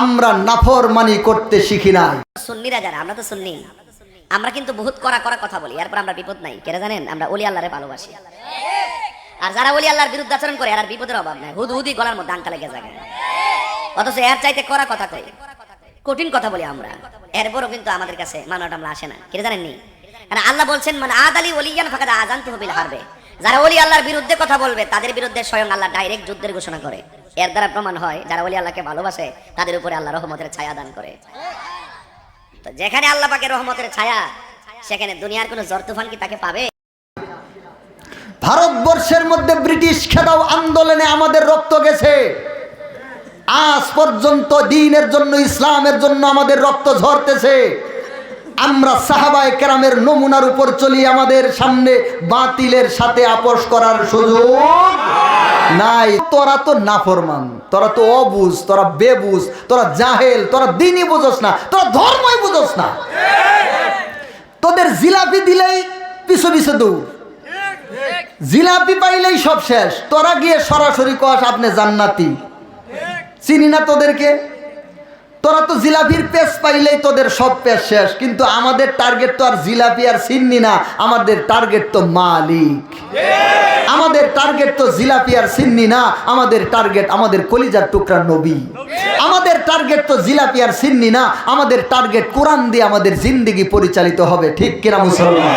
আমরা নাফরমানি করতে শিখি নাই। সুন্নিরা যারা, আমরা তো সুন্নি। আমরা কিন্তু বহুত করা করা কথা বলি, এরপর আমরা বিপদ নাই। কেন জানেন? আমরা অলি আল্লাহরে ভালোবাসি। আর যারা অলি আল্লাহর বিরুদ্ধে আচরণ করে আর বিপদের অভাব নাই। হুদ হুদি গলার মধ্যে আঙ্কা লেগে যায়। অথচ এর চাইতে করা কথা কই? কঠিন কথা বলি আমরা। এরপরও কিন্তু আমাদের কাছে মানবটা আমরা আসে না। কেন জানেননি? কারণ আল্লাহ বলছেন মানে আদ আলী অলিয়ান ফাঁকা আজান তহবিল হারবে। যারা অলি আল্লাহর বিরুদ্ধে কথা বলবে, তাদের বিরুদ্ধে স্বয়ং আল্লাহ ডাইরেক্ট যুদ্ধের ঘোষণা করে। এর দ্বারা প্রমাণ হয়, যারা অলি আল্লাহকে ভালোবাসে, তাদের উপরে আল্লাহ রহমতের ছায়া দান করে। তো যেখানে আল্লাহ পাকের রহমতের ছায়া, সেখানে দুনিয়ার কোনো জ্বর তুফান কি তাকে পাবে? ভারতবর্ষের মধ্যে ব্রিটিশ খেদাও আন্দোলনে আমাদের রক্ত গেছে। আজ পর্যন্ত দিনের জন্য, ইসলামের জন্য আমাদের রক্ত ঝরতেছে। আমরা সাহাবায় কেরামের নমুনার উপর চলি আমাদের সামনে বাতিলের সাথে আপোষ করার সুযোগ নাই। তোরা তো নাফরমান, তোরা তো অবুজ, তোরা বেবুজ, তোরা জাহেল, তোরা দিনই বুঝোস না, তোরা ধর্মই বুঝোস না। তোদের জিলাপি দিলেই পিছু পিছু দৌড়। জিলাপি পাইলেই সব শেষ। তোরা গিয়ে সরাসরি কস, আপনি জান্নাতি। চিনি না তোদেরকে? তোরা তো জিলাপির পেস পাইলেই তোদের সব পেস শেষ, কিন্তু আমাদের টার্গেট তো আর জিলাপি আর চিননি না, আমাদের টার্গেট তো মালিক। আমাদের টার্গেট তো জিলাপি আর সিন্নি না, আমাদের টার্গেট আমাদের কলিজার টুকরা নবী। আমাদের টার্গেট তো জিলাপি আর সিন্নি না, আমাদের টার্গেট কোরআন দিয়ে আমাদের জিন্দিগি পরিচালিত হবে, ঠিক কিনা মুসলমান?